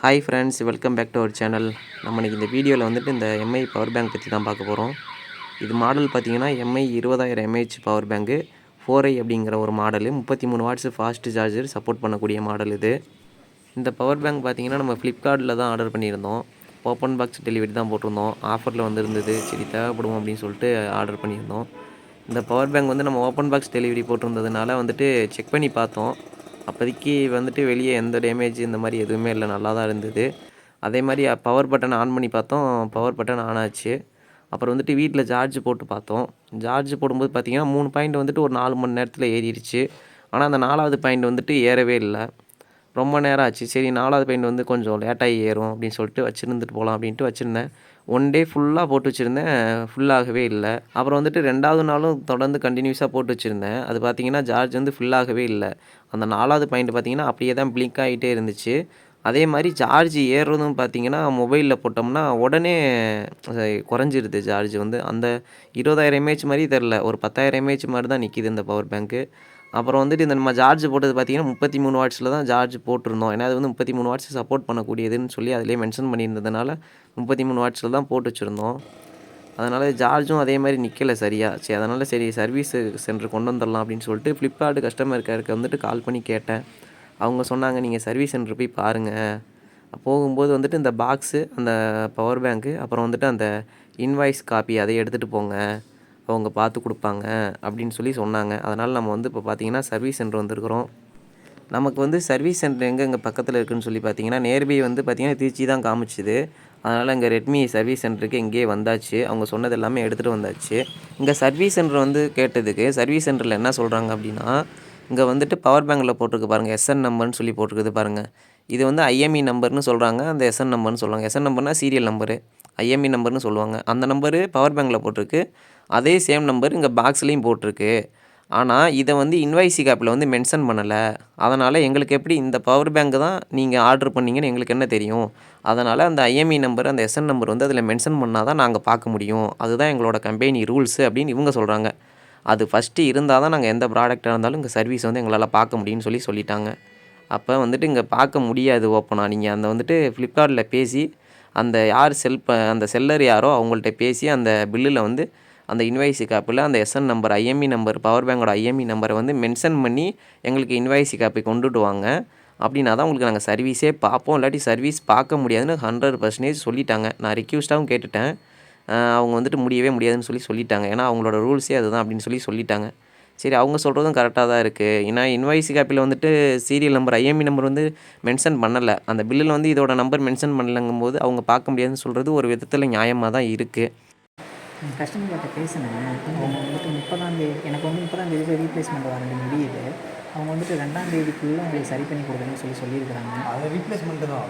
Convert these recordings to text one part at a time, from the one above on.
Hi friends welcome back to our channel நம்ம இன்னைக்கு இந்த வீடியோவில் வந்துட்டு இந்த எம்ஐ பவர் பேங்க் பற்றி தான் பார்க்க போகிறோம் இது மாடல் பார்த்தீங்கன்னா எம்ஐ இருபதாயிரம் mAh power bank four I அப்படிங்கிற ஒரு மாடலு முப்பத்தி மூணு வாட்ஸ் ஃபாஸ்ட் சார்ஜர் சப்போர்ட் பண்ணக்கூடிய மாடல் இது. இந்த பவர் பேங்க் பார்த்தீங்கன்னா நம்ம ஃப்ளிப்கார்ட்டில் தான் ஆர்டர் பண்ணியிருந்தோம். ஓப்பன் பாக்ஸ் டெலிவரி தான் போட்டிருந்தோம். ஆஃபரில் வந்திருந்தது. சரி தேவைப்படும் அப்படின்னு சொல்லிட்டு ஆர்டர் பண்ணியிருந்தோம். இந்த பவர் பேங்க் வந்து நம்ம ஓப்பன் பாக்ஸ் டெலிவரி போட்டிருந்ததுனால வந்துட்டு செக் பண்ணி பார்த்தோம். அப்போதைக்கு வந்துட்டு வெளியே எந்த டேமேஜ் இந்த மாதிரி எதுவுமே இல்லை. நல்லா தான் இருந்தது. அதே மாதிரி பவர் பட்டன் ஆன் பண்ணி பார்த்தோம். பவர் பட்டன் ஆன் ஆச்சு. அப்புறம் வந்துட்டு வீட்டில் சார்ஜ் போட்டு பார்த்தோம். சார்ஜ் போடும்போது பார்த்திங்கன்னா மூணு பாயிண்ட் வந்துட்டு ஒரு நாலு மணி நேரத்தில் ஏறிடுச்சு. ஆனால் அந்த நாலாவது பாயிண்ட் வந்துட்டு ஏறவே இல்லை. ரொம்ப நேரம் ஆச்சு. சரி நாலாவது பாயிண்ட் வந்து கொஞ்சம் லேட்டாகி ஏறும் அப்படின்னு சொல்லிட்டு வச்சுருந்துட்டு போகலாம் அப்படின்ட்டு வச்சுருந்தேன். ஒன் டே ஃபுல்லாக போட்டு வச்சுருந்தேன். ஃபுல்லாகவே இல்லை. அப்புறம் வந்துட்டு ரெண்டாவது நாளும் தொடர்ந்து கண்டினியூஸாக போட்டு வச்சுருந்தேன். அது பார்த்தீங்கன்னா சார்ஜ் வந்து ஃபுல்லாகவே இல்லை. அந்த நாலாவது பாயிண்ட் பார்த்தீங்கன்னா அப்படியே தான் பிளிங்க் ஆகிட்டே இருந்துச்சு. அதே மாதிரி சார்ஜ் ஏறுறதும் பார்த்தீங்கன்னா மொபைலில் போட்டோம்னா உடனே குறைஞ்சிருது சார்ஜ் வந்து. அந்த இருபதாயிரம் எம்ஏஹெச் மாதிரி தெரில ஒரு பத்தாயிரம் எம்ஏஹெச் மாதிரி தான் நிற்கிது இந்த பவர் பேங்க்கு அப்புறம் வந்துட்டு இந்த நம்ம சார்ஜ் போட்டது பார்த்தீங்கன்னா முப்பத்தி மூணு வாட்ஸில் தான் சார்ஜ் போட்டிருந்தோம். ஏன்னா அது வந்து முப்பத்தி மூணு வாட்ஸ் சப்போர்ட் பண்ணக்கூடியதுன்னு சொல்லி அதிலே மென்ஷன் பண்ணியிருந்ததுனால முப்பத்தி மூணு வாட்ஸில் தான் போட்டு வச்சுருந்தோம். அதனால் சார்ஜும் அதே மாதிரி நிற்கலை சரியா. சரி அதனால் சரி சர்வீஸ் சென்டர் கொண்டு வந்துடலாம் அப்படின்னு சொல்லிட்டு ஃப்ளிப்கார்ட் கஸ்டமர் கேருக்கு வந்துட்டு கால் பண்ணி கேட்டேன். அவங்க சொன்னாங்க நீங்கள் சர்வீஸ் சென்டர் போய் பாருங்கள் போகும்போது வந்துட்டு இந்த பாக்ஸு அந்த பவர் பேங்க்கு அப்புறம் வந்துட்டு அந்த இன்வாய்ஸ் காப்பி அதை எடுத்துகிட்டு போங்க. அவங்க பார்த்து கொடுப்பாங்க அப்படின்னு சொல்லி சொன்னாங்க. அதனால் நம்ம வந்து இப்போ பார்த்தீங்கன்னா சர்வீஸ் சென்டர் வந்திருக்கிறோம். நமக்கு வந்து சர்வீஸ் சென்டர் எங்கே இங்கே பக்கத்தில் இருக்குதுன்னு சொல்லி பார்த்தீங்கன்னா நேர்பை வந்து பார்த்திங்கன்னா திருச்சி தான் காமிச்சுது. அதனால் இங்கே ரெட்மி சர்வீஸ் சென்டருக்கு இங்கேயே வந்தாச்சு. அவங்க சொன்னது எல்லாமே எடுத்துகிட்டு வந்தாச்சு. இங்கே சர்வீஸ் சென்டர் வந்து கேட்டதுக்கு சர்வீஸ் சென்டரில் என்ன சொல்கிறாங்க அப்படின்னா இங்கே வந்துட்டு பவர் பேங்கில் போட்டிருக்கு பாருங்கள் எஸ்என் நம்பர்னு சொல்லி போட்டிருக்குது பாருங்கள் இது வந்து ஐஎம்இ நம்பர்னு சொல்கிறாங்க அந்த எஸ்என் நம்பர்னு சொல்லுவாங்க. எஸ்என் நம்பர்னால் சீரியல் நம்பரு ஐஎம்இ நம்பர்னு சொல்லுவாங்க. அந்த நம்பரு பவர் பேங்கில் போட்டிருக்கு. அதே சேம் நம்பர் இங்கே பாக்ஸ்லேயும் போட்டிருக்கு. ஆனால் இதை வந்து இன்வைசி கேப்பில் வந்து மென்ஷன் பண்ணலை. அதனால் எங்களுக்கு எப்படி இந்த பவர் பேங்க் தான் நீங்கள் ஆர்டர் பண்ணீங்கன்னு எங்களுக்கு என்ன தெரியும்? அதனால் அந்த ஐஎம்இ நம்பர் அந்த எஸ்என் நம்பர் வந்து அதில் மென்ஷன் பண்ணால் தான் நாங்கள் பார்க்க முடியும். அதுதான் எங்களோட கம்பெனி ரூல்ஸு அப்படின்னு இவங்க சொல்கிறாங்க அது ஃபஸ்ட்டு இருந்தால் தான் நாங்கள் எந்த ப்ராடக்டாக இருந்தாலும் இங்கே சர்வீஸ் வந்து எங்களால் பார்க்க முடியும்னு சொல்லி சொல்லிட்டாங்க. அப்போ வந்துட்டு இங்கே பார்க்க முடியாது ஓப்பனாக நீங்கள் அந்த வந்துட்டு ஃப்ளிப்கார்ட்டில் பேசி அந்த யார் செல் ப அந்த செல்லர் யாரோ அவங்கள்ட்ட பேசி அந்த பில்லில் வந்து அந்த இன்வாய்சி காப்பில் அந்த SN number IMEI number power பேங்கோட ஐஎம்இ நம்பரை வந்து மென்ஷன் பண்ணி எங்களுக்கு இன்வாய்சி காப்பி கொண்டுட்டு வாங்க. அப்படின்னா தான் உங்களுக்கு நாங்கள் சர்வீஸே பார்ப்போம். இல்லாட்டி சர்வீஸ் பார்க்க முடியாதுன்னு ஹண்ட்ரட் பர்சன்டேஜ் சொல்லிட்டாங்க. நான் ரிக்யூஸ்டாகவும் கேட்டுட்டேன். அவங்க வந்துட்டு முடியவே முடியாதுன்னு சொல்லி சொல்லிட்டாங்க. ஏன்னா அவங்களோட ரூல்ஸே அதுதான் அப்படின்னு சொல்லி சொல்லிட்டாங்க. சரி அவங்க சொல்கிறதும் கரெக்டாக தான் இருக்குது ஏன்னா இன்வாய்ஸ் காப்பியில் வந்துட்டு சீரியல் நம்பர் ஐஎம்இ நம்பர் வந்து மென்ஷன் பண்ணலை. அந்த பில்லில் வந்து இதோட நம்பர் மென்ஷன் பண்ணலங்கும் போது அவங்க பார்க்க முடியாதுன்னு சொல்கிறது ஒரு விதத்தில் நியாயமாக தான் இருக்குது கஸ்டமர் கிட்ட பேசினேன் அவங்க வந்துட்டு முப்பதாம் தேதி எனக்கு வந்து முப்பதாம் தேதி ரீப்ளேஸ்மெண்ட் வரது முடியுது. அவங்க வந்துட்டு ரெண்டாம் தேதிக்குள்ளே உங்களுக்கு சரி பண்ணி கொடுக்கணும்னு சொல்லி சொல்லியிருக்கிறாங்க. அது ரீப்ளேஸ்மெண்ட்டு தான்.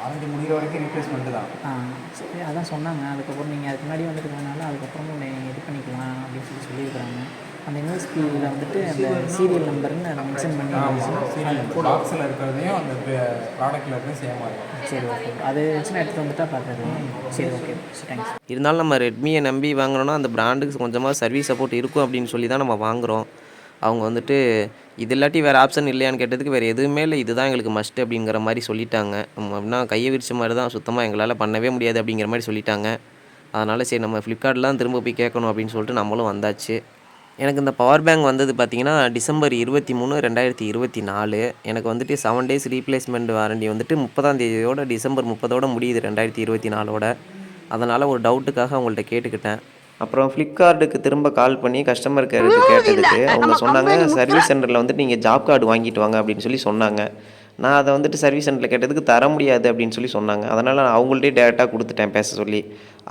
வாரண்டி முடிகிற வரைக்கும் ரீப்ளேஸ்மெண்ட்டு தான். ஆ சரி அதான் சொன்னாங்க. அதுக்கப்புறம் நீங்கள் அதுக்கு முன்னாடி வந்துருக்கனால அதுக்கப்புறமும் நீங்கள் இது பண்ணிக்கலாம் அப்படின்னு சொல்லி சொல்லியிருக்கிறாங்க. அந்த யூஎஸ்பியில் வந்துட்டு அந்த சீரியல் நம்பர்னு அதை மென்ஷன் பண்ணி அது கூட பாக்ஸில் இருக்கிறதையும் அந்த ப்ராடக்ட்டில் இருக்கிறதையும் சேம் ஆகும் சரி ஓகே அது வச்சுன்னா எடுத்து வந்துட்டா பார்க்குறது சரி ஓகே தேங்க்ஸ் இருந்தாலும் நம்ம ரெட்மியை நம்பி வாங்குறோன்னா அந்த பிராண்டுக்கு கொஞ்சமாக சர்வீஸ் சப்போர்ட் இருக்கும் அப்படின்னு சொல்லி தான் நம்ம வாங்குகிறோம் அவங்க வந்துட்டு இது இல்லாட்டி வேறு ஆப்ஷன் இல்லையான்னு கேட்டதுக்கு வேறு எதுவுமே இல்லை. இதுதான் எங்களுக்கு மஸ்ட் அப்படிங்கிற மாதிரி சொல்லிட்டாங்க. நம்ம அப்படின்னா கையை விரிச்ச மாதிரி தான் சுத்தமாக எங்களால் பண்ணவே முடியாது அப்படிங்கிற மாதிரி சொல்லிட்டாங்க. அதனால் சரி நம்ம ஃப்ளிப்கார்ட்லாம் திரும்ப போய் கேட்கணும் அப்படின்னு சொல்லிட்டு நம்மளும் வந்தாச்சு. எனக்கு இந்த பவர் பேங்க் வந்தது பார்த்தீங்கன்னா டிசம்பர் இருபத்தி மூணு ரெண்டாயிரத்தி இருபத்தி நாலு. எனக்கு வந்துட்டு செவன் டேஸ் ரீப்ளேஸ்மெண்ட் வாரண்டி வந்துட்டு முப்பதாம் தேதியோட டிசம்பர் முப்பதோட முடியுது ரெண்டாயிரத்தி இருபத்தி நாலோட. அதனால் ஒரு டவுட்டுக்காக அவங்கள்ட்ட கேட்டுக்கிட்டேன். அப்புறம் ஃப்ளிப்கார்ட்டுக்கு திரும்ப கால் பண்ணி கஸ்டமர் கேருக்கு கேட்டதுக்கு அவங்க சொன்னாங்க சர்வீஸ் சென்டரில் வந்துட்டு நீங்கள் ஜாப் கார்டு வாங்கிட்டு வாங்க அப்படின்னு சொல்லி சொன்னாங்க. நான் அதை வந்துட்டு சர்வீஸ் சென்டரில் கேட்டதுக்கு தர முடியாது அப்படின்னு சொல்லி சொன்னாங்க. அதனால் நான் அவங்கள்ட்டே டேரெக்டாக கொடுத்துட்டேன் பேச சொல்லி.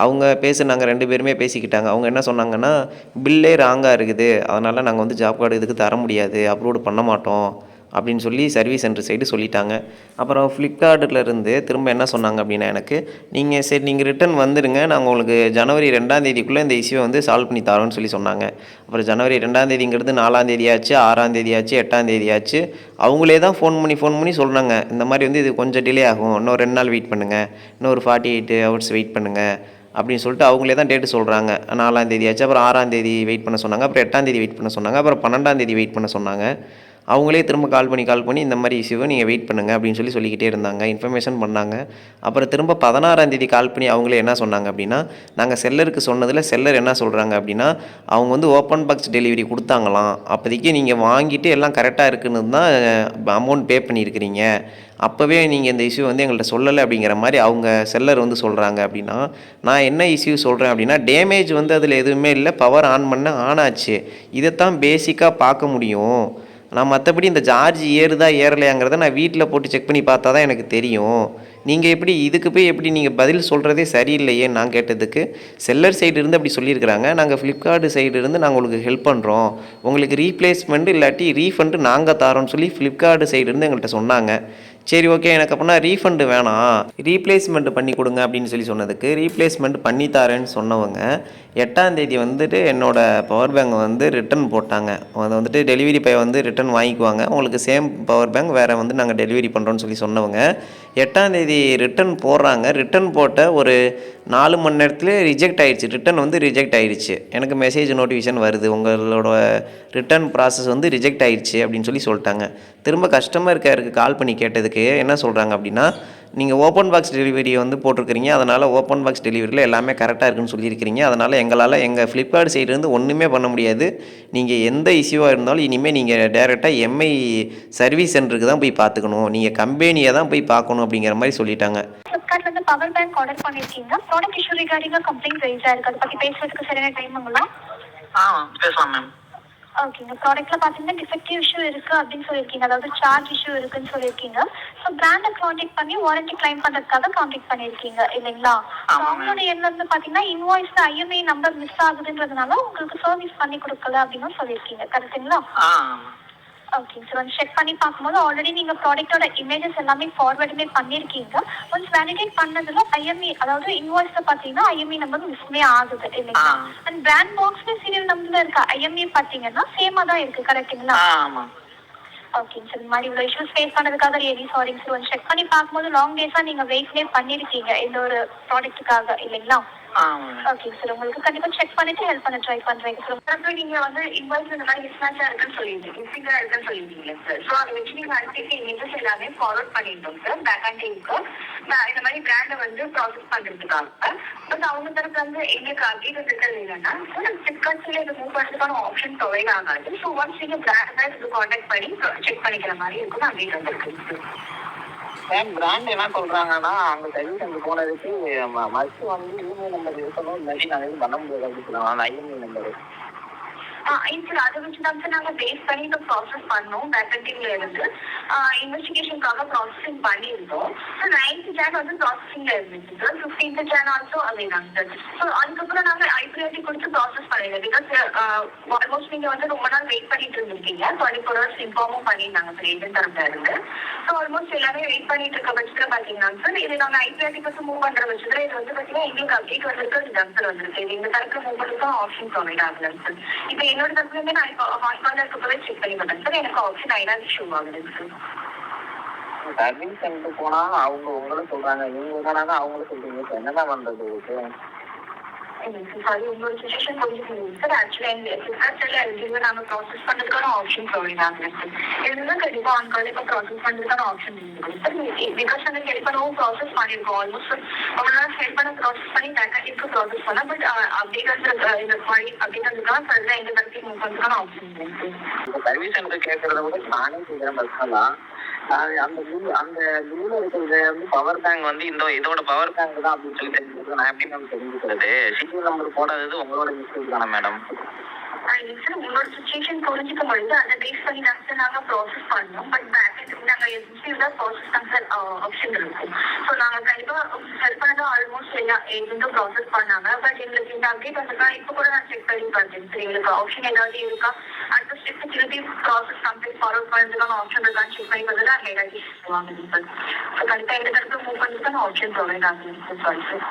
அவங்க பேசுனாங்க ரெண்டு பேருமே பேசிக்கிட்டாங்க. அவங்க என்ன சொன்னாங்கன்னா பில்லே ராங்காக இருக்குது. அதனால் நாங்கள் வந்து ஜாப் கார்டு இதுக்கு தர முடியாது. அப்லோடு பண்ண மாட்டோம். அப்படின்னு சொல்லி சர்வீஸ் சென்டர் சைடு சொல்லிட்டாங்க. அப்புறம் ஃப்ளிப்கார்ட்டிலேருந்து திரும்ப என்ன சொன்னாங்க அப்படின்னா எனக்கு நீங்கள் சரி நீங்கள் ரிட்டர்ன் வந்துடுங்க. நாங்கள் உங்களுக்கு ஜனவரி ரெண்டாம் தேதிக்குள்ளே இந்த இஷ்யூவை வந்து சால்வ் பண்ணி தரோன்னு சொல்லி சொன்னாங்க. அப்புறம் ஜனவரி ரெண்டாம் தேதிங்கிறது நாலாம் தேதி ஆச்சு ஆறாம் தேதி ஆச்சு எட்டாம் தேதி ஆச்சு அவங்களே தான் ஃபோன் பண்ணி ஃபோன் பண்ணி சொல்கிறாங்க இந்த மாதிரி வந்து இது கொஞ்சம் டிலே ஆகும். இன்னும் ரெண்டு நாள் வெயிட் பண்ணுங்கள் இன்னும் ஒரு ஃபார்ட்டி எயிட் ஹவர்ஸ் வெயிட் பண்ணுங்கள் அப்படின்னு சொல்லிட்டு அவங்களே தான் டேட்டு சொல்கிறாங்க நாலாம் தேதி ஆச்சு அப்புறம் ஆறாம் தேதி வெயிட் பண்ண சொன்னாங்க அப்புறம் எட்டாம் தேதி வெயிட் பண்ண சொன்னாங்க அப்புறம் பன்னெண்டாம் தேதி வெயிட் பண்ண சொன்னாங்க. அவங்களே திரும்ப கால் பண்ணி கால் பண்ணி இந்த மாதிரி இஷ்யூவை நீங்கள் வெயிட் பண்ணுங்கள் அப்படின்னு சொல்லி சொல்லிக்கிட்டே இருந்தாங்க. இன்ஃபர்மேஷன் பண்ணாங்க. அப்புறம் திரும்ப பதினாறாந்தேதி கால் பண்ணி அவங்களே என்ன சொன்னாங்க அப்படின்னா நாங்கள் செல்லருக்கு சொன்னதில் செல்லர் என்ன சொல்கிறாங்க அப்படின்னா அவங்க வந்து ஓப்பன் பாக்ஸ் டெலிவரி கொடுத்தாங்களாம். அப்போதைக்கு நீங்கள் வாங்கிட்டு எல்லாம் கரெக்டாக இருக்குன்னு தான் அமௌண்ட் பே பண்ணியிருக்கிறீங்க. அப்போவே நீங்கள் இந்த இஷ்யூ வந்து எங்கள்கிட்ட சொல்லலை அப்படிங்கிற மாதிரி அவங்க செல்லர் வந்து சொல்கிறாங்க அப்படின்னா நான் என்ன இஷ்யூ சொல்கிறேன் அப்படின்னா டேமேஜ் வந்து அதில் எதுவுமே இல்லை. பவர் ஆன் பண்ண ஆன் ஆச்சு. இதைத்தான் பேசிக்காக பார்க்க முடியும். நான் மற்றபடி இந்த சார்ஜ் ஏறுதா ஏறலையாங்கிறத நான் வீட்டில் போட்டு செக் பண்ணி பார்த்தா தான் எனக்கு தெரியும். நீங்கள் எப்படி இதுக்கு போய் எப்படி நீங்கள் பதில் சொல்கிறதே சரியில்லையே நான் கேட்டதுக்கு. செல்லர் சைடு இருந்து அப்படி சொல்லியிருக்கிறாங்க. நாங்கள் ஃப்ளிப்கார்ட் சைடு இருந்து நாங்கள் உங்களுக்கு ஹெல்ப் பண்ணுறோம் உங்களுக்கு ரீப்ளேஸ்மெண்ட் இல்லாட்டி ரீஃபண்டு நாங்கள் தரோன்னு சொல்லி ஃப்ளிப்கார்ட் சைடு இருந்து எங்கள்கிட்ட சொன்னாங்க. சரி ஓகே எனக்கு அப்படின்னா ரீஃபண்டு வேணாம். ரீப்ளேஸ்மெண்ட் பண்ணி கொடுங்க அப்படின்னு சொல்லி சொன்னதுக்கு ரீப்ளேஸ்மெண்ட் பண்ணி தரேன்னு சொன்னவங்க எட்டாம் தேதி வந்துட்டு என்னோட பவர் பேங்க் வந்து ரிட்டர்ன் போட்டாங்க. அதை வந்துட்டு டெலிவரி பை வந்து ரிட்டர்ன் வாங்கிக்குவாங்க. உங்களுக்கு சேம் பவர் பேங்க் வேறு வந்து நாங்கள் டெலிவரி பண்ணுறோன்னு சொல்லி சொன்னவங்க எட்டாம் தேதி ரிட்டர்ன் போடுறாங்க. ரிட்டர்ன் போட்ட ஒரு நாலு மணி நேரத்துலேயே ரிஜெக்ட் ஆகிடுச்சு ரிட்டன் வந்து ரிஜெக்ட் ஆயிடுச்சு. எனக்கு மெசேஜ் நோட்டிஃபிகேஷன் வருது. உங்களோட ரிட்டர்ன் ப்ராசஸ் வந்து ரிஜெக்ட் ஆகிடுச்சு அப்படின்னு சொல்லி சொல்லிட்டாங்க. திரும்ப கஸ்டமர் கேருக்கு கால் பண்ணி கேட்டதுக்கு என்ன சொல்கிறாங்க அப்படின்னா நீங்கள் ஓப்பன் பாக்ஸ் டெலிவரி வந்து போட்டிருக்கிறீங்க. அதனால் ஓப்பன் பாக்ஸ் டெலிவரியில் எல்லாமே கரெக்டாக இருக்குன்னு சொல்லியிருக்கிறீங்க. அதனால் எங்களால் எங்கள் ஃப்ளிப்கார்ட் சைட்லேருந்து ஒன்றுமே பண்ண முடியாது. நீங்கள் எந்த இஷ்யூவாக இருந்தாலும் இனிமேல் நீங்கள் டேரெக்டாக எம்ஐ சர்வீஸ் சென்டருக்கு தான் போய் பார்த்துக்கணும். நீங்கள் கம்பெனியை தான் போய் பார்க்கணும் அப்படிங்கிற மாதிரி சொல்லிட்டாங்க. ஃப்ளிப்கார்ட்ல இருந்து பவர் பேங்க் ஆர்டர் பண்ணிருக்கீங்க. ப்ராடக்ட் இஷ்யூ ரிகார்டிங்கா கம்ப்ளைண்ட் ரைஸ் ஆயிருக்கு. அதை பத்தி பேசுறதுக்கு சரியான டைமுங்களா ஆ பேசலாம் மேம் ஓகேங்க ப்ராடக்ட்ல பாத்தீங்கன்னா டிஃபெக்டிவ் இஷ்யூ இருக்கு அப்படின்னு சொல்லியிருக்கீங்க. அதாவது சார்ஜ் இஷ்யூ இருக்குன்னு சொல்லியிருக்கீங்க. ஸோ பிராண்டை காண்டாக்ட் பண்ணி வாரண்டி கிளைம் பண்றதுக்காக காண்டாக்ட் பண்ணிருக்கீங்க இல்லைங்களா. அவங்களோட எண்ட்ல இருந்து பாத்தீங்கன்னா இன்வாய்ஸ்ல ஐஎம்ஐ நம்பர் மிஸ் ஆகுதுன்றதுனால உங்களுக்கு சர்வீஸ் பண்ணி கொடுக்கல அப்படின்னு சொல்லியிருக்கீங்க. கரெக்ட்டுங்களா ஆ ஓகே சார் வந்து செக் பண்ணி பார்க்கும்போது ஆல்ரெடி நீங்க ப்ராடக்ட்டோட இமேஜஸ் எல்லாமே ஃபார்வர்டுமே பண்ணிருக்கீங்க. ஒன்ஸ் வேலிடேட் பண்ணதுல ஐஎம்இ அதாவது இன்வாய்ஸ்ல பாத்தீங்கன்னா ஐஎம்இ நம்பர் மிஸ்மே ஆகுது இல்லைங்களா. அண்ட் பிராண்ட் பாக்ஸ்ல சீரியல் நம்பர்ல இருக்க ஐஎம்இ பாத்தீங்கன்னா சேமா தான் இருக்கு கரெக்ட்டுங்களா ஆ ஆமாம் ஓகேங்க சார் இந்த மாதிரி இவ்வளோ இஷ்யூஸ் ஃபேஸ் பண்ணதுக்காக ரியலி சாரிங்க சார் வந்து செக் பண்ணி பார்க்கும்போது லாங் டேஸா நீங்க வெயிட்லேயே பண்ணிருக்கீங்க இந்த ஒரு ப்ராடக்ட்டுக்காக இல்லைங்களா? ஓகேங்க சார் உங்களுக்கு கண்டிப்பா செக் பண்ணிட்டு ஹெல்ப் பண்ண ட்ரை பண்றேங்க சார் அப்புறம் நீங்க வந்து இன்வாய்ஸ் இந்த மாதிரி மிஸ்மேட்சா இருக்குன்னு சொல்லியிருந்தீங்க மிஸ்ஸிங்கா இருக்குன்னு சொல்லியிருந்தீங்க சார் ஸோ அதை வச்சு நீங்க அனுப்பிட்டு இமேஜஸ் எல்லாமே ஃபார்வர்ட் பண்ணிட்டோம் சார் பேக் அண்ட் டீமுக்கு இந்த மாதிரி பிராண்டை வந்து ப்ராசஸ் பண்றதுக்காக. பட் அவங்க தரப்பு வந்து எங்களுக்கு அப்டேட் இருக்கிறது இல்லைன்னா சார் ஃபிளிப்கார்ட்ஸ்ல இது மூவ் பண்ணுறதுக்கான ஆப்ஷன் ப்ரொவைட் ஆகாது. ஸோ ஒன்ஸ் நீங்க பிராண்ட் இது காண்டாக்ட் பண்ணி செக் பண்ணிக்கிற மாதிரி இருக்கும் அப்டேட் வந்திருக்கு சார் பிராண்ட் என்ன சொல்றாங்கன்னா அவங்க சர்வீஸ் அங்கே போனதுக்கு மஸ்ட் வந்து இமெயில் நம்பர் இருக்கணும் இல்லாட்டி நான் எதுவும் பண்ண முடியாது அப்படின்னு சொல்லுவாங்க ஐஎம்ஐ நம்பர் சார் அதை வச்சு தான் சார் நாங்கள் பேஸ் பண்ணி இப்போ ப்ராசஸ் பண்ணோம். பேக்கெட்டிங்ல இருந்து. இன்வெஸ்டிகேஷனுக்காக ப்ராசஸிங் பண்ணியிருந்தோம். ஸோ நைன்த் ஜான் வந்து ப்ராசஸிங்ல இருந்துச்சு சார் ஃபிஃப்டீன்த் ஜான் ஆல்சோ அதே சார் ஸோ அதுக்கப்புறம் நாங்கள் ஐபிஐடி கொடுத்து ப்ராசஸ் பண்ணிடுறோம் பிகாஸ் ஆல்மோஸ்ட் நீங்கள் வந்து ரொம்ப நாள் வெயிட் பண்ணிட்டு இருந்திருக்கீங்க. டுவெண்ட்டி ஃபோர் ஹவர்ஸ் இன்ஃபார்மும் பண்ணியிருந்தாங்க சார் ஏஜென்ட் தரப்புல இருந்து. ஸோ ஆல்மோஸ்ட் எல்லாமே வெயிட் பண்ணிட்டு இருக்க பட்சத்தில் பார்த்தீங்கன்னா சார் இது நாங்கள் ஐபிஐடி பற்றி மூவ் பண்ணுற பட்சத்தில் இது வந்து பார்த்தீங்கன்னா எங்களுக்கு அப்டேட் வந்திருக்கு அது ஜங்ஸில் வந்திருக்கு. இது இந்த தரப்புல மூவ் பண்ணுறதுக்கு ஆப்ஷன் ப்ரொவைட் ஆகலாம் சார் இப்போ என்னோட தரப்புல இருந்து நான் இப்போ ஹாஸ்பிட்டல் இருக்கப்பவே செக் பண்ணி பண்ணேன் சார் எனக்கு ஆப்ஷன் ஐடான் இஷ்யூ ஆகுது சார் சர்வீஸ் சென்டர் போனா அவங்க உங்களும் சொல்றாங்க. நீங்க என்னன்னா அவங்களும் சொல்றீங்க. என்னதான் பண்றது சாரி உங்களோட சுச்சுவேஷன் புரிஞ்சுக்கணும் சார் ஆக்சுவலி எங்க ஃபிளிப்கார்ட்ல எல்ஜிவை ப்ராசஸ் ஆப்ஷன் ப்ரொவைட் ஆகுது இதுதான் கண்டிப்பாக ஆன் கால் இப்போ ப்ராசஸ் பண்ணுறதுக்கான ஆப்ஷன் இருக்குது சார் பிகாஸ் ஹெல்ப் பண்ணவும் ப்ராசஸ் பண்ணியிருக்கோம் ஆல்மோஸ்ட் ரொம்ப நாள் ஹெல்ப் பண்ண ப்ராசஸ் பண்ணி ப்ராசஸ் பண்ண பட் அப்டேட் இந்த மாதிரி அப்டேட் வந்துக்கான மூவ் ஆப்ஷன் இருக்குது சர்வீஸ் சென்டர் கேட்கறத விட நானே கேட்குறேன் பர்சனலா அந்த அந்த பில்லில் இருக்கிறது வந்து பவர் பேங்க் வந்து இந்த இதோட பவர் பேங்க் தான் அப்படின்னு சொல்லி தெரிஞ்சுக்கிறது நான் எப்படி மேம் தெரிஞ்சுக்கிறது? சீரியல் நம்பர் போடாதது உங்களோட மிஸ்டேக் தானே மேடம் சார் உங்களோட சுச்சுவேஷன் புரிஞ்சுக்க முடியுது அதை பேஸ் பண்ணி தான் சார் நாங்கள் ப்ராசஸ் பண்ணோம் பட் பேக்கெட் நாங்கள் எஸ்பியில் தான் ப்ராசஸ் தான் சார் ஆப்ஷன் இருக்கும். ஸோ நாங்கள் கண்டிப்பாக ஹெல்ப் பண்ணதான் ஆல்மோஸ்ட் எல்லா ஏஜென்ட்டும் ப்ராசஸ் பண்ணாங்க. பட் எங்களுக்கு இந்த அப்டேட் வந்ததா இப்போ கூட நான் செக் பண்ணி பார்த்தேன் சார் எங்களுக்கு ஆப்ஷன் ஏதாவது இருக்கா? அடுத்த ஸ்டெப் திருப்பி ப்ராசஸ் கம்ப்ளீட் ஃபாலோ பண்ணுறதுக்கான ஆப்ஷன் இருக்கான்னு செக் பண்ணி பார்த்தா ஹெட் ஆகி வாங்குது சார் ஸோ கண்டிப்பாக எந்த தரப்பு மூவ் பண்ணுறதுக்கான ஆப்ஷன் ப்ரொவைட் ஆகுது சார் சாரி சார்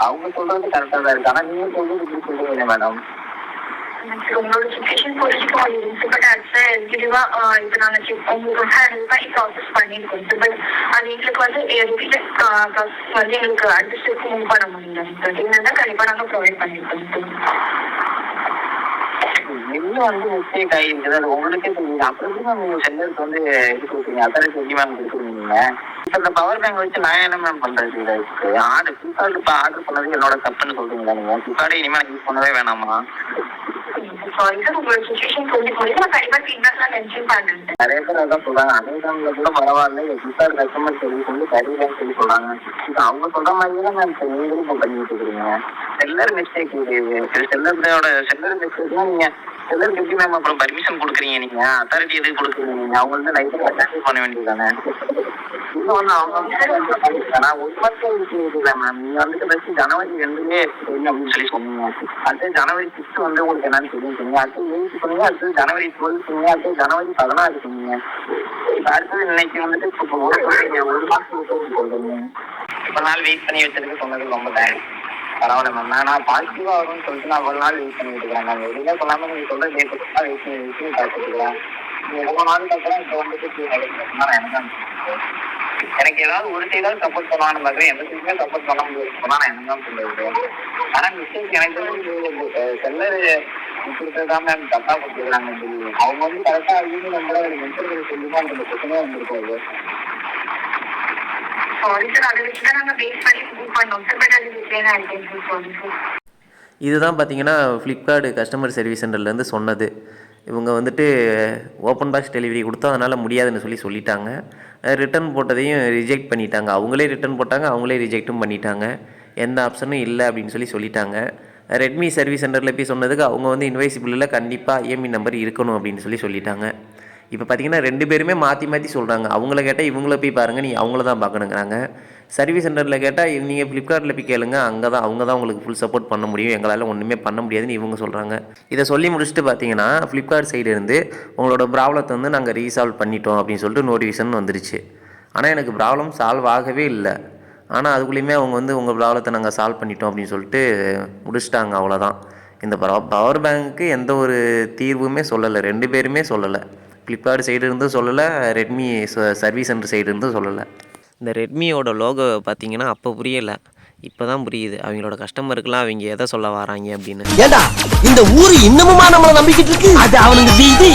அவங்க சொல்றது கரெக்டாக தான் இருக்கு ஆனால் நீங்கள் சொல்றது இப்படி சொல்லுவீங்க மேடம் உங்களோட சுச்சுவேஷன் புரிஞ்சுக்க முடியுது பட் அது இதுவா இப்போ நாங்கள் செக் உங்களுக்கு ஹெல்ப் பண்ணி ப்ராசஸ் பண்ணியிருக்கோம் சார் பட் அது எங்களுக்கு வந்து ரிப்பீட்டட் ப்ராசஸ் வந்து எங்களுக்கு அடுத்த ஸ்டெப் மூவ் பண்ண முடியல சார் என்னன்னா கண்டிப்பாக நாங்கள் ப்ரொவைட் பண்ணியிருக்கோம் பில்லு வந்து மிஸ்டேக் ஆகிருக்குது அது உங்களுக்கே தெரியுது. எப்படி மேம் நீங்கள் செல்லருக்கு வந்து இது கொடுக்குறீங்க அத்தாரிட்டி எப்படி மேம் கொடுக்குறீங்க இப்போ இந்த பவர் பேங்க் வச்சு நான் என்ன மேம் பண்ணுறது இதுக்கு ஆர்டர் ஃப்ளிப்கார்ட் இப்போ ஆர்டர் பண்ணது என்னோட தப்புன்னு சொல்கிறீங்களா நீங்கள் ஃப்ளிப்கார்ட்டை இனிமேல் யூஸ் பண்ணவே வேணாமா? சொல்லி நிறைய பேர் அதான் சொல்றாங்க. அமேசான்ல கூட பரவாயில்ல. ஃபிளிப்கார்ட் கஸ்டமர் சர்வீஸ் வந்து சரியில்லைன்னு சொல்லி சொல்றாங்க. இது அவங்க சொல்ற மாதிரியே தான் மேம் நீங்களும் இப்போ பண்ணிட்டு இருக்கிறீங்க செல்லர் மிஸ்டேக் இது இது செல்லரோட செல்லர் மிஸ்டேக்னா நீங்க செல்லருக்கு எப்படி மேம் அப்புறம் பர்மிஷன் கொடுக்குறீங்க நீங்க. அத்தாரிட்டி எதுக்கு கொடுக்குறீங்க நீங்க? அவங்க வந்து லைஃப்ல கேன்சல் பண்ண வேண்டியதானே இன்னொன்று அவங்க வந்து ஒரு வருஷம் இருக்குல்ல மேம் நீங்க வந்துட்டு ஃபர்ஸ்ட் ஜனவரி ரெண்டுலே அப்படின்னு சொல்லி சொன்னீங்க அடுத்து ஜனவரி சிக்ஸ் வந்து உங்களுக்கு என்னன்னு தெரியும் சொன்னீங்க அடுத்து எயிட் சொன்னீங்க அடுத்து ஜனவரி டுவெல் சொன்னீங்க அடுத்து ஜனவரி பதினாறு சொன்னீங்க. அடுத்தது இன்னைக்கு வந்துட்டு இப்போ ஒரு சொல்றீங்க ஒரு மாசம் சொல்றீங்க இப்போ நாள் வெயிட் பண்ணி வச்சதுக்கு சொன்னது ரொம்ப தேங்க்ஸ் பரவாயில்ல மேம் நான் நான் பாசிட்டிவா வரும்னு சொல்லிட்டு நான் ஒரு நாள் வெயிட் பண்ணிட்டு இருக்கேன் நான் எதுவுமே சொல்லாமல் நீங்க சொல்ற டேட் தான் வெயிட் பண்ணி வெயிட் பண்ணி பார்த்துருக்கேன் நீங்க ரொம்ப நாளுக்கு இப்போ வந்துட்டு எனக்கு எனக்கு ஏதாவது ஒரு சைடாவது சப்போர்ட் பண்ணலாம்னு பார்க்குறேன். எந்த சைடுமே சப்போர்ட் பண்ண முடியாது சொன்னா நான் என்ன தான் சொல்றது ஆனா மிஸ்டேக் எனக்கு தெரிஞ்சு செல்லர் கொடுத்ததான் மேம் கரெக்டாக கொடுத்துருக்காங்க அவங்க வந்து கரெக்டா அவங்க நம்மள மென்டல் சொல்லுமா அந்த பிரச்சனையாக இருந்திருக்காது இதுதான் பார்த்தீங்கன்னா ஃப்ளிப்கார்ட் கஸ்டமர் சர்வீஸ் சென்டர்லேருந்து சொன்னது. இவங்க வந்துட்டு ஓப்பன் பாக்ஸ் டெலிவரி கொடுத்தோம் அதனால் முடியாதுன்னு சொல்லி சொல்லிட்டாங்க. ரிட்டர்ன் போட்டதையும் ரிஜெக்ட் பண்ணிட்டாங்க. அவங்களே ரிட்டர்ன் போட்டாங்க அவங்களே ரிஜெக்ட்டும் பண்ணிட்டாங்க. எந்த ஆப்ஷனும் இல்லை அப்படின்னு சொல்லி சொல்லிட்டாங்க. ரெட்மி சர்வீஸ் சென்டரில் போய் சொன்னதுக்கு அவங்க வந்து இன்வைசிபிளில் கண்டிப்பாக ஐஎம்இ நம்பர் இருக்கணும் அப்படின்னு சொல்லி சொல்லிட்டாங்க. இப்போ பார்த்தீங்கன்னா ரெண்டு பேருமே மாற்றி மாற்றி சொல்கிறாங்க அவங்கள கேட்டால் இவங்கள போய் பாருங்கள் நீ அவங்கள தான் பார்க்கணுங்கிறாங்க. சர்வீஸ் சென்டரில் கேட்டால் நீங்கள் ஃப்ளிப்கார்ட்டில் போய் கேளுங்க அங்கே தான் அவங்க தான் உங்களுக்கு ஃபுல் சப்போர்ட் பண்ண முடியும். எங்களால் ஒன்றுமே பண்ண முடியாதுன்னு இவங்க சொல்கிறாங்க இதை சொல்லி முடிச்சுட்டு பார்த்தீங்கன்னா ஃப்ளிப்கார்ட் சைடு இருந்து உங்களோட ப்ராப்ளத்தை வந்து நாங்கள் ரீசால்வ் பண்ணிட்டோம் அப்படின்னு சொல்லிட்டு நோட்டிஃபிகேஷன் வந்துருச்சு. ஆனால் எனக்கு ப்ராப்ளம் சால்வ் ஆகவே இல்லை. ஆனால் அதுக்குள்ளேயுமே அவங்க வந்து உங்கள் ப்ராப்ளத்தை நாங்கள் சால்வ் பண்ணிட்டோம் அப்படின்னு சொல்லிட்டு முடிச்சிட்டாங்க அவ்வளோதான் இந்த பவர் பேங்க்கு எந்த ஒரு தீர்வுமே சொல்லலை ரெண்டு பேருமே சொல்லலை. ஃப்ளிப்கார்ட் சைடு இருந்தும் சொல்லலை ரெட்மி சர்வீஸ் சென்டர் சைடு இருந்தும் சொல்லலை. இந்த ரெட்மியோட லோகோ பார்த்தீங்கன்னா அப்போ புரியலை. இப்போ தான் புரியுது. அவங்களோட கஸ்டமருக்குலாம் அவங்க எதை சொல்ல வராங்க அப்படின்னு. ஏண்டா இந்த ஊரு இன்னமுமா நம்மள நம்பிக்கிட்டு இருக்கு? அது அவனுக்கு வீதி.